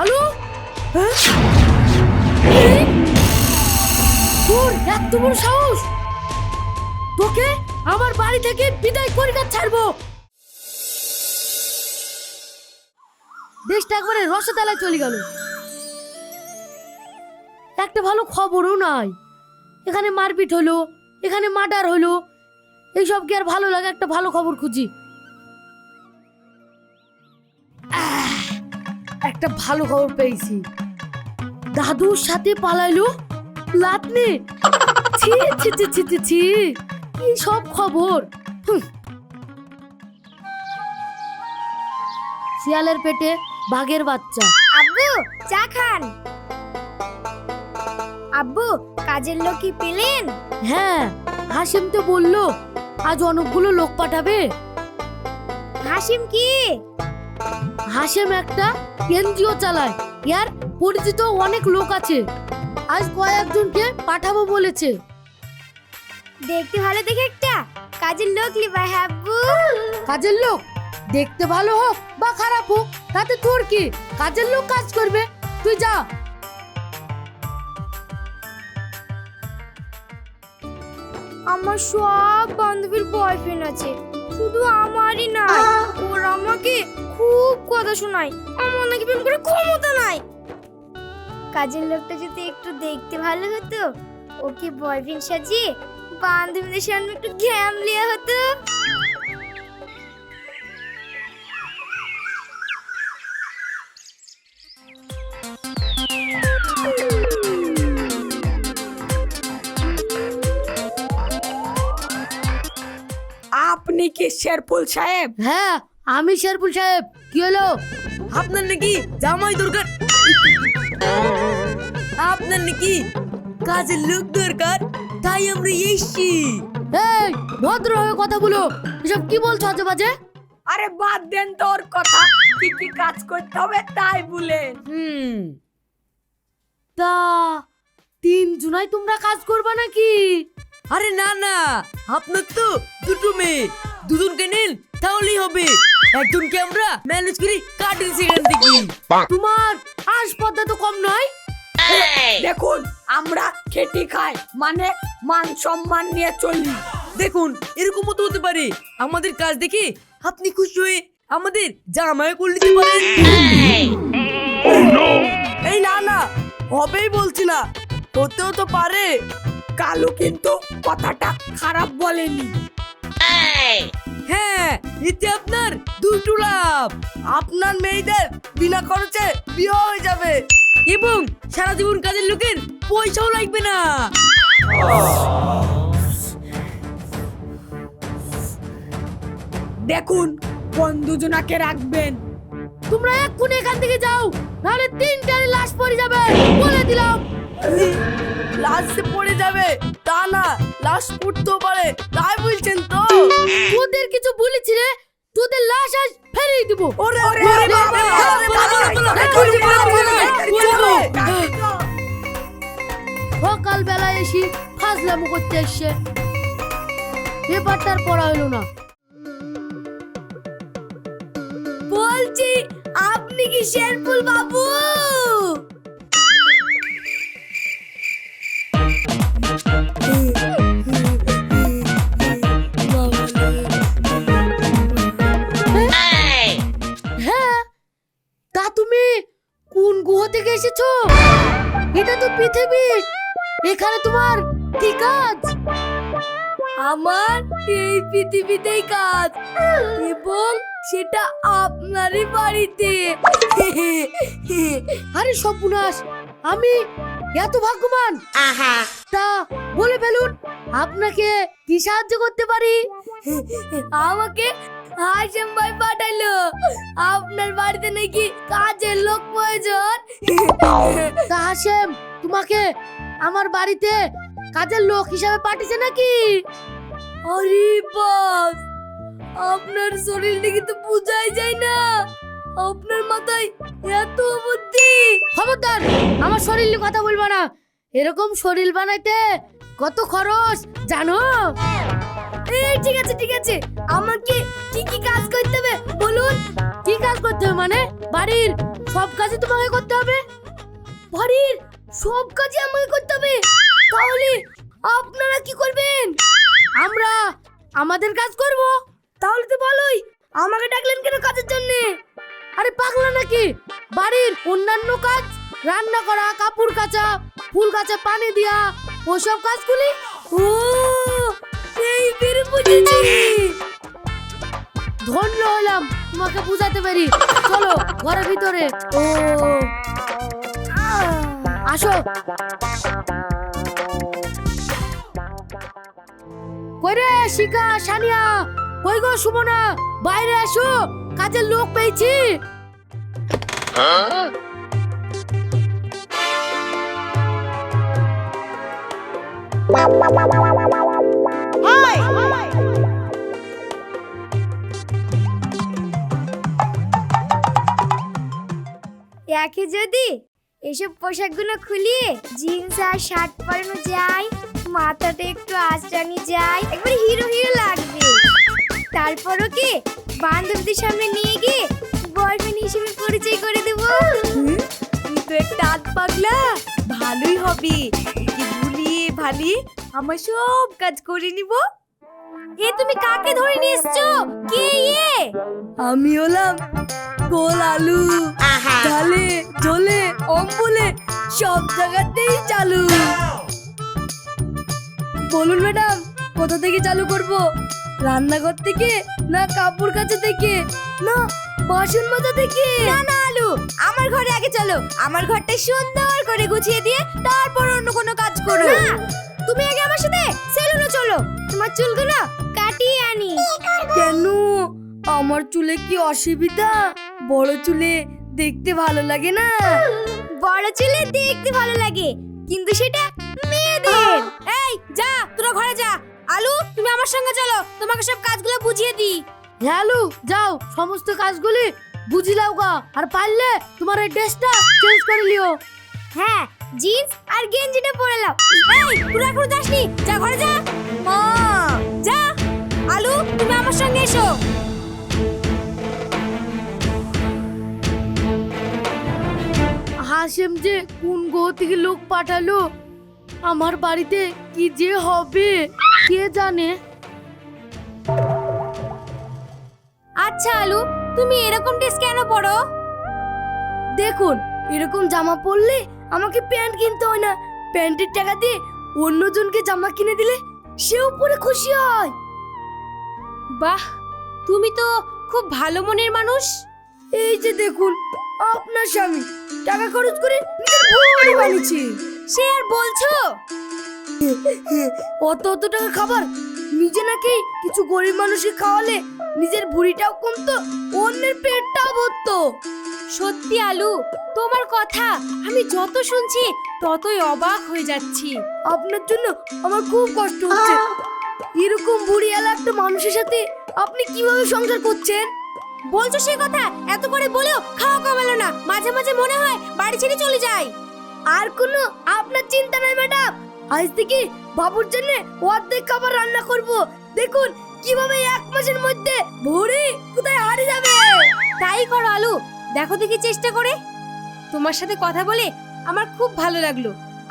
আলু? হ্যাঁ? তোর এত বড় সাহস! তোকে আমার বাড়ি থেকে বিদায় করে কাজ ছাড়বো! দেশটা একবারে রসতালায় চলে গেল। একটা ভালো খবরও নাই। এখানে মারপিট হলো, এখানে মার্ডার হলো। এইসব কি আর ভালো লাগে? একটা ভালো খবর খুঁজি। একটা ভালো খবর পেয়েছি। দাদুর সাথে পালাইলো? লাতনি ছি ছি ছি ছি ছি ছি। কি সব খবর? শিয়ালের পেটে বাঘের বাচ্চা। আব্বু চা খান। আব্বু কাজের লোক কি পেলেন? হ্যাঁ হাসিম তো বলল আজ অনেকগুলো লোক পাঠাবে। হাসিম কি? হাসিম একটা এনজিও চালায়। ইয়ার পরিচিত অনেক লোক আছে। আজ কয়েকজনকে পাঠাবো বলেছে। দেখতে ভালো দেখে একটা। কাজের লোক লিবাই আব্বু কাজের লোক? দেখতে ভালো হোক বা খারাপ হোক তাতে তোর কি? কাজের লোক কাজ করবে। তুই যা। আমার সব বান্ধবীর বয়ফ্রেন্ড আছে। শুধু আমারই না ওর আমাকে খুব কথা শোনায়, আমার নাকি প্রেম করে ক্ষমতা নাই। কাজের লোকটা যদি একটু দেখতে ভালো হতো, ওকে বয়ফ্রেন্ড সাজিয়ে বান্ধবীদের সামনে একটু ঘ্যাম লিয়া হতো। কি শেরপুল সাহেব? হ্যাঁ আমি শেরপুল সাহেব। কি হলো? আপনার নাকি জামাই দরকার। আপনার নাকি কাজের লোক দরকার তাই আমরা এসছি। এই ভদ্রভাবে কথা বলো। এসব কি বলছো আজে বাজে আরে বাদ দেন তোর কথা। কি কি কাজ করতে হবে তাই বলেন। হুম। তা তিন জুনাই তোমরা কাজ করবা নাকি? আরে না না আপনার তো দুটো মেয়ে। দুজনকে নিন তাহলেই হবে। একজনকে আমরা ম্যানেজ করি কাটিং সেখান থেকে তোমার আসপদ্দা তো কম নয়। দেখুন আমরা খেটি খাই মানে মান সম্মান নিয়ে চলি। দেখুন এরকম তো হতে পারে। আমাদের কাজ দেখে আপনি খুশি হয়ে আমাদের জামাই করে নিতে পারেন। এই না না হবেই বলছি না। হতেও তো পারে। কালু কিন্তু কথাটা খারাপ বলেনি। হ্যাঁ এতে আপনার দুটো লাভ। আপনার মেয়েদের বিনা খরচে বিয়ে হয়ে যাবে। এবং সারা জীবন কাজের লোকের পয়সাও লাগবে না। দেখুন কোন দুজনাকে রাখবেন। তোমরা এক্ষুনি এখান থেকে যাও, নাহলে তিনটারে লাশ পড়ে যাবে। বলে দিলাম। লাশ যে পড়ে যাবে। তা না লাশ পড়তেও পারে। তাই বলছেন তো? তোদের কিছু বলেছি রে। তোদের লাশ আজ ফেরিয়ে দিব। ওরে ওরে। সকালবেলা এসে ফাজলামো করতে এসছে। পেপারটার পড়া হলো না। বলছি আপনি কি শেরপুল বাবু? পৃথিবী এখানে তোমার কি কাজ? আমার এই পৃথিবীতেই কাজ এবং সেটা আপনারই বাড়িতে। আরে সর্বনাশ আমি এত ভাগ্যবান। তা বলে ফেলুন আপনাকে কি সাহায্য করতে পারি? আমাকে হাসেম ভাই পাঠাইলো আপনার বাড়িতে নাকি কাজের লোক প্রয়োজন। তা হাসেম তোমাকে আমার বাড়িতে কাজের লোক হিসাবে পাঠিয়েছে নাকি? আরে বাস, আপনার শরীর দেখে তো বোঝাই যায় না। আপনার মাথায় এত বুদ্ধি। খবরদার, আমার শরীর নিয়ে কথা বলবা না। এরকম শরীর বানাইতে কত খরচ, জানো? এই, ঠিক আছে ঠিক আছে। আমাকে কি কি কাজ করতে হবে, বলুন? কি কাজ করতে হবে মানে? বাড়ির সব কাজই তোমাকে করতে হবে? বাড়ির সব কাজই আমাকে করতে হবে। তাহলে আপনারা কি করবেন? আমরা আমাদের কাজ করব। তাহলে তো ভালোই। আমাকে ডাকলেন কেন কাজের জন্য? আরে পাগলা নাকি? বাড়ির অন্যান্য কাজ, রান্না করা, কাপড় কাচা, ফুল গাছে পানি দেওয়া ওসব কাজগুলি? ও, এই বের বুঝেছি ধন্য হলাম। তোমাকে বুঝাতে পারি। চলো, ঘরের ভিতরে। ও। আসো। কই রে শিকা সানিয়া কই গো সুমনা? বাইরে আসো কাজের লোক পেয়েছি। একে যদি এসব পোশাকগুলো খুলিয়ে জিন্স আর শার্ট পরানো যায়, মাথাটা একটু আঁচড়ানি যায়, একবার হিরো হিরো লাগবে। তারপর ওকে বান্ধবীদের সামনে নিয়ে গিয়ে বয়ফ্রেন্ড হিসেবে পরিচয় করে দেবো। তুই তো একটা পাগলা। ভালোই হবে। একে ভালিয়ে আমার সব কাজ করে নিব। এ তুমি কাকে ধরে নিয়ে এসছো? কে ইয়ে আমি হলাম গোল আলু। ডালে জলে অম্বলে সব জায়গাতেই চালু। বলুন ম্যাডাম কোথা থেকে চালু করব? রান্নাঘর থেকে না কাপড় কাচা থেকে? না বাসন মাজা থেকে? না না আলু আমার ঘরে আগে চলো। আমার ঘরটা সুন্দর করে গুছিয়ে দিয়ে তারপর অন্য কোনো কাজ করো। না তুমি আগে আমার সাথে সেলুনে চলো। তোমার চুলগুলো কাটিয়ে আনি। কেন? আমার চুলে কি অসুবিধা? বড় চুলে দেখতে ভালো লাগে না? বড় চুলে দেখতে ভালো লাগে কিন্তু সেটা মেয়েদের। এই যা তোরা ঘরে যা। আলু তুমি আমার সঙ্গে চলো তোমাকে সব কাজগুলো বুঝিয়ে দিই। হ্যালো যাও সমস্ত কাজগুলি বুঝিলাও গা। আর পারলে তোমার এই ড্রেসটা চেঞ্জ করে লিও হ্যাঁ জিন্স আর গেঞ্জিটা পরে নাও। এই তোরা এখন যাসনি? যা ঘরে যা। মা যা। আলু তুমি আমার সঙ্গে এসো। হাসেম যে কোন গো থেকে লোক পাঠালো? আমার বাড়িতে কি যে হবে? কে জানে? আচ্ছা আলু তুমি এরকম ড্রেস কেন পরো? দেখুন এরকম জামা পরলে আমাকে প্যান্ট কিনতে হয় না। প্যান্টের টাকা দিয়ে অন্যজনকে জামা কিনে দিলে সেও পরে খুশি হয়। বাহ তুমি তো খুব ভালো মনের মানুষ। এই যে দেখুন আপনার স্বামী। টাকা খরচ করে নিজের বানিয়েছে। সে আর বলছো? অত অত টাকা খাবার নিজে নাকি কিছু গরিব মানুষকে খাওয়ালে নিজের ভুঁড়িটাও কমতো, অন্যের পেটটাও ভরতো। সত্যি আলু, তোমার কথা আমি যত শুনছি ততই অবাক হয়ে যাচ্ছি। আপনার জন্য আমার খুব কষ্ট হচ্ছে। এরকম বুড়িয়ালা একটা মানুষের সাথে আপনি কীভাবে সংসার করছেন? বলছো সে কথা, এত করে বলেও খাওয়া কমালো না। মাঝে মাঝে মনে হয় বাড়ি ছেড়ে চলে যায়। আর কোনো আপনার চিন্তা নাই, ম্যাডাম। আজ থেকে বাবুর জন্য অর্ধেক খাবার রান্না করব। দেখুন কীভাবে এক মাসের মধ্যে ভরে কোথায় হারিয়ে যাবে। তাই করো আলু। দেখো দেখি চেষ্টা করে। তোমার সাথে কথা বলে আমার খুব ভালো লাগল।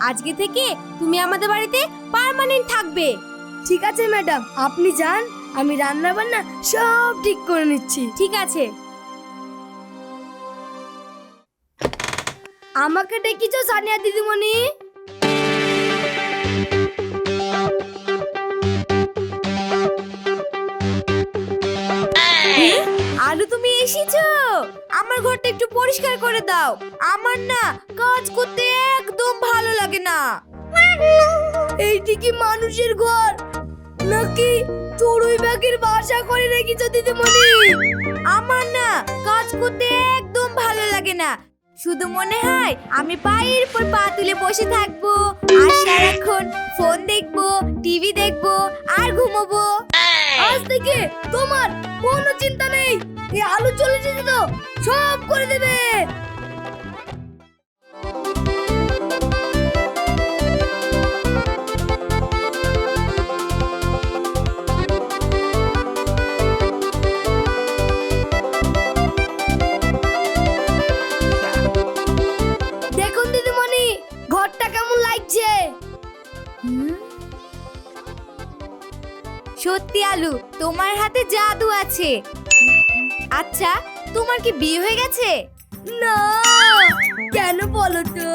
আজকে থেকে তুমি আমাদের বাড়িতে পার্মানেন্ট থাকবে। ঠিক আছে ম্যাডাম। আপনি যান আমি রান্না বান্না সব ঠিক করে নিচ্ছি। ঠিক আছে। আমাকে ডেকেছো সানিয়া দিদিমণি? এসেছ? আমার ঘরটা একটু পরিষ্কার করে দাও। আমার না কাজ করতে একদম ভালো লাগে না। এইটি কি মানুষের ঘর। নাকি চড়ুই পাখির বাসা করে রেখেছো দিদিমণি? আমার না কাজ করতে একদম ভালো লাগে না। শুধু মনে হয় আমি পায়ের পর পা তুলে বসে থাকব, আর সারাক্ষণ ফোন দেখব, টিভি দেখব, আর ঘুমোবো। আজ থেকে তোমার কোনো চিন্তা নেই। এই আলু চলে যেতে তো সব করে দেবে। আলু তোমার হাতে জাদু আছে। আচ্ছা তোমার কি বিয়ে হয়ে গেছে? না কেন বলো তো?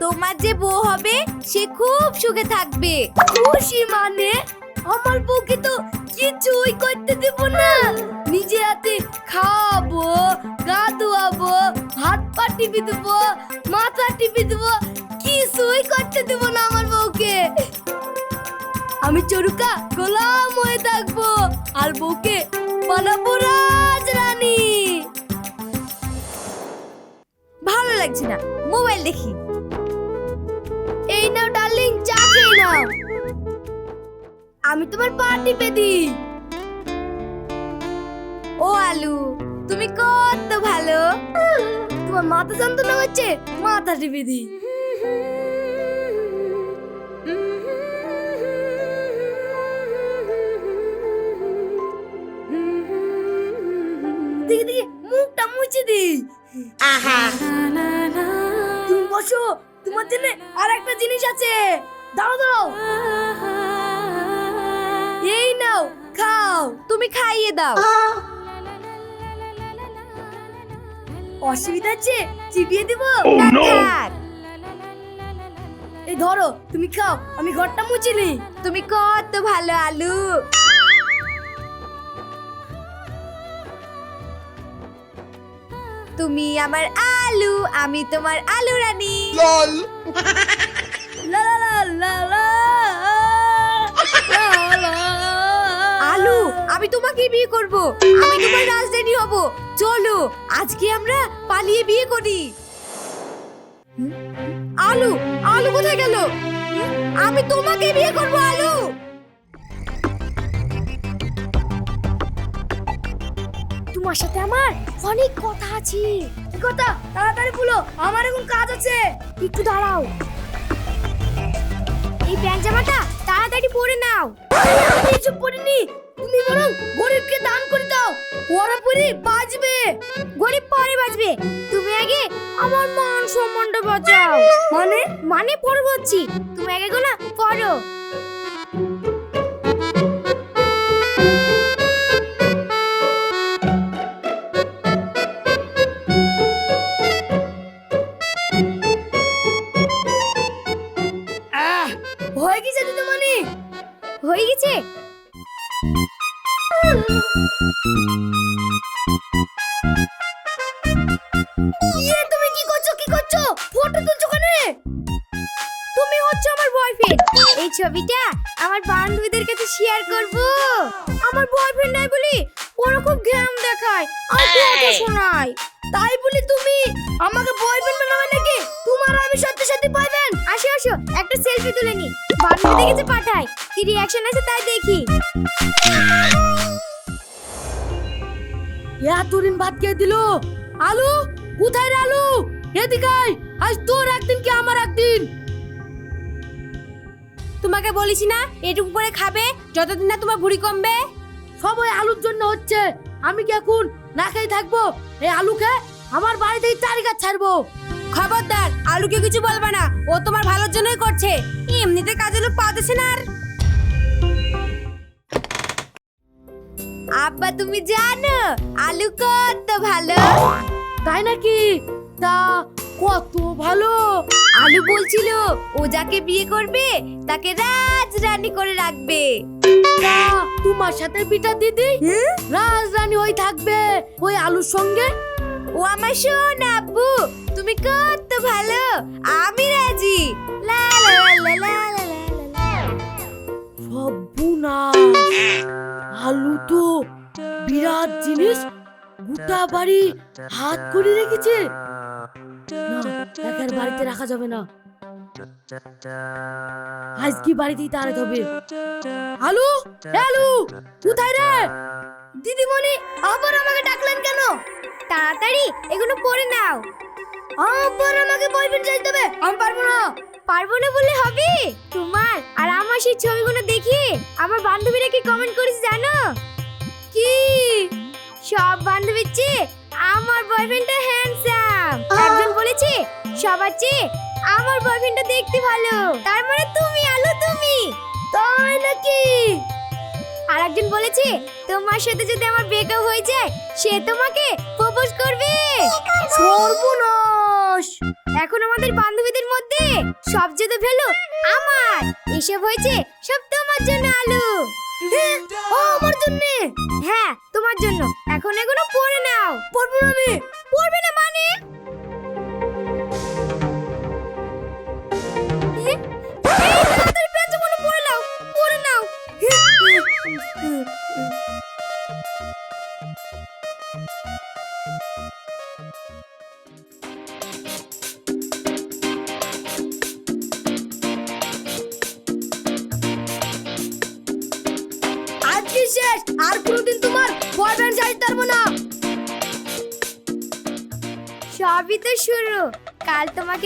তোমার যে বউ হবে সে খুব সুখে থাকবে। খুশি মানে? আমার বউকে তো কিছুই করতে দেব না। নিজে হাতে খাওয়াবো গা ধোয়াবো হাত পা টিপে দেবো মাথা টিপে দেবো কিছুই করতে দেব না আমার বউকে। আমি চরুকা, গোলাম হয়ে থাকব আর বউকে বানাবো রাজরানী। ভালো লাগছে না, মোবাইল দেখি। এই নাও ডার্লিং, চা খেয়ে নাও। আমি তোমার পা টিপে ও আলু, তুমি কত ভালো। তোমার মাথা যন্ত্রণা হচ্ছে মাথা টিপে দিই মুছে দিই তুমি বসো তোমার জন্য আর একটা জিনিস আছে। দাঁড়াও দাঁড়াও এই নাও খাও তুমি খাইয়ে দাও। অসুবিধা আছে চিবিয়ে দিব? থাক। এই ধরো তুমি খাও আমি ঘরটা মুছে নিই। তুমি কত ভালো আলু। তুমি আমার আলু আমি তোমার আলু রানী। লা লা লা লা লা লা লা। আলু আমি তোমাকে বিয়ে করব। আমি তোমার রাজধানী হব। চলো আজকে আমরা পালিয়ে বিয়ে করি। আলু আলু কোথায় গেল? আমি তোমাকে বিয়ে করব আলু। তোমার সাথে আমার অনেক কথা আছে। কি কথা? তাড়াতাড়ি বলো আমার এখন কাজ আছে। একটু দাঁড়াও। এই প্যান্ট তাড়াতাড়ি পরে নাও। আমি এসব পড়িনি তুমি বরং গরিবকে দান করে দাও। ওরা পরে বাঁচবে। গরিব পরে বাঁচবে। তুমি আগে আমার মান সম্মানটা বাঁচাও। মানে? মানে পরে বলছি তুমি আগে গোনা পড়ো বয়ফ্রেন্ড এই ছবিটা আমার বান্ধবীদের কাছে শেয়ার করব। আমার বয়ফ্রেন্ড নাই বলি ওরা খুব ঘ্যাম দেখায় আর কথা শোনায়। তাই বলি তুমি আমাকে বয়ফ্রেন্ড বানাবে নাকি তোমার আমি সত্যি সত্যি বয়ফ্রেন্ড আসো আসো একটা সেলফি তুলে নি। বান্ধবীদের কাছে পাঠাই। কি রিয়াকশন আছে তাই দেখি। এতদিন ভাত কে দিল? আলু কোথায় রে আলু? এদিকে আয়। আজ তোর একদিন কি আমার একদিন? তোমাকে বলিস না এটুকু করে খাবে যতদিন না তোমার ভুড়ি কমবে? সবাই আলুর জন্য হচ্ছে। আমি কি এখন না খেয়ে থাকব? এই আলু খেয়ে আমার বাড়ি থেকে চারি গাছ ছাড়বো। খবরদার আলুকে কিছু বলবে না ও তোমার ভালোর জন্যই করছে। এমনিতে কাজে লোক পাতেছে না আর। আব্বা তুমি জানো আলু কত ভালো। তাই নাকি? তা কত ভালো। আলু বলছিল ও যাকে বিয়ে করবে তাকে রাজ রানী করে রাখবে। তোমার সাথে বিটা দিদি? রাজ রানী ওই থাকবে ওই আলুর সঙ্গে? ও আমার শোন আব্বু তুমি কত ভালো আমি রাজি। আলু তো বিরাট জিনিস গোটা বাড়ি হাত করে রেখেছে। না বাড়িতে রাখা যাবে না। আজকে বাড়িতেই তাড়াতে হবে আলু আলু কোথায় রে? দিদিমণি আবার আমাকে ডাকলেন কেন? তাড়াতাড়ি, এগুলো পরে নাও। আবার আমাকে বয়ফ্রেন্ড চাইতে হবে আমি পারব না। পারব না বললে হবে? তোমার আর আমার সেই ছবিগুলো দেখি আমার বান্ধবীরা কি কমেন্ট করেছে জানো? কি? সব বান্ধবীর চেয়ে আমার বয়ফ্রেন্ডটা হ্যান্ডসাম একজন বলেছে, সবার চেয়ে আমার বয়ফ্রেন্ডটা দেখতে ভালো। তার মানে তুমি আলো তুমি। তাই নাকি? আর একজন বলেছে, তোমার সাথে যদি আমার ব্রেকআপ হয়ে যায়, সে তোমাকে প্রপোজ করবে। সর্বনাশ! এখন আমাদের বান্ধবীদের মধ্যে সবচেয়ে ভ্যালু আমার। এসব হয়েছে সব তোমার জন্য, আলু। ও আমার জন্য? হ্যাঁ তোমার জন্য। এখন এগুলো পরে নাও। পরবো আমি? পড়বে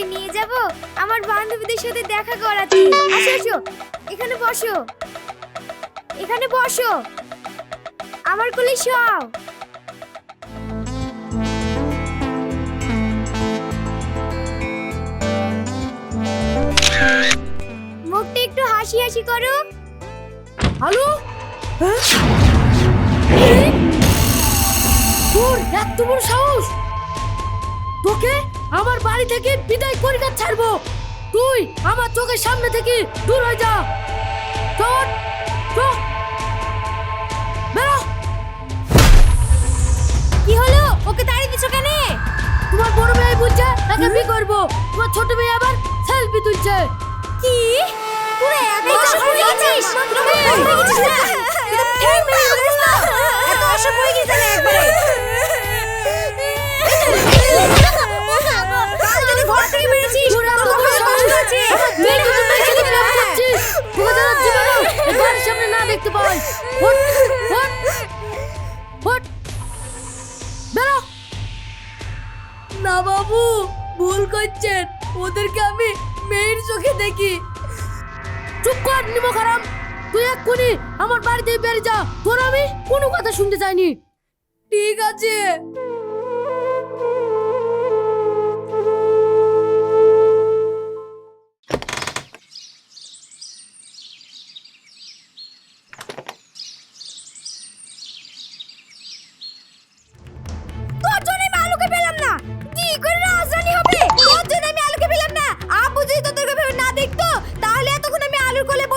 তোমাকে নিয়ে যাব? আমার বান্ধবীদের সাথে দেখা করাতে। আসো আসো। এখানে বসো। এখানে বসো। আমার কোলে শোও মুখটা একটু হাসি হাসি করো। হ্যালো তোর এত বড় সাহস! তোকে আমার বাড়ি থেকে বিদায় করে না ছাড়বো। তুই আমার চোখের সামনে থেকে দূর হয়ে যা। চোখ বেরো। কি হলো? ওকে দাঁড়িয়ে দিছো কেন? তোমার বড় মেয়ে বলছে তাকে বিয়ে করব। তোমার ছোট মেয়ে আবার সেলফি তুলছে। কি? পুরো এত হয়ে গেছিস হয়ে। এত হয়ে গেছিস একবারে? করছিস। বাড়ির সামনে না দেখতে পাই হট বেরো। না বাবু ভুল করছেন। ওদেরকে আমি মেয়ের চোখে দেখি। চুপ কর নিমো খারাপ তুই এক্ষুনি আমার বাড়িতে বেরিয়ে যা। তোর আমি কোনো কথা শুনতে চাইনি। ঠিক আছে।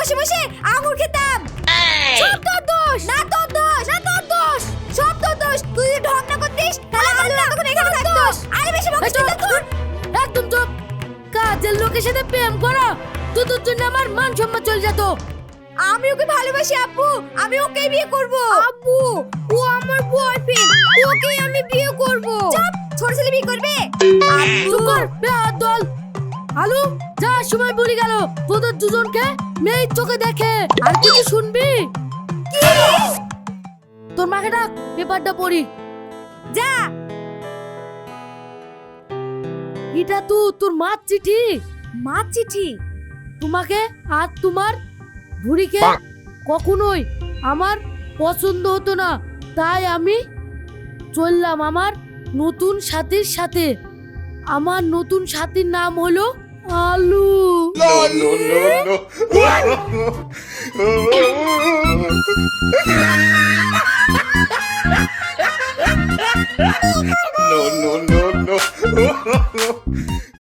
বসে বসে আঙুর খেতাম। সব তোর দোষ। না তোর দোষ না তোর দোষ। সব তোর দোষ। তুই যদি ঢং না করতিস তাহলে এতক্ষণ এখানে আরে বেশি বকিস না তোর। একদম চুপ। কাজের লোকের সাথে প্রেম করা। তোদের জন্য আমার মান সম্মান চলে যেত। আমি ওকে ভালোবাসি আব্বু। আমি ওকেই বিয়ে করব। আব্বু ও আমার বয়ফ্রেন্ড ওকেই আমি বিয়ে করব। চুপ। ছোট ছেলে বিয়ে করবে? চুপ কর দল। আলু? যা সময় বলি গেল। তোদের দুজনকে মেয়ের চোখে দেখে। আর কিছু শুনবি? তোর মাকে ডাক পেপারটা পড়ি। যা। এটা তো তোর মার চিঠি। মা চিঠি? তোমাকে আর তোমার বুড়িকে কখনোই আমার পছন্দ হতো না। তাই আমি চললাম আমার নতুন সাথীর সাথে। আমার নতুন সাথীর নাম হলো আলু No, no, no, no. no, no, no, no.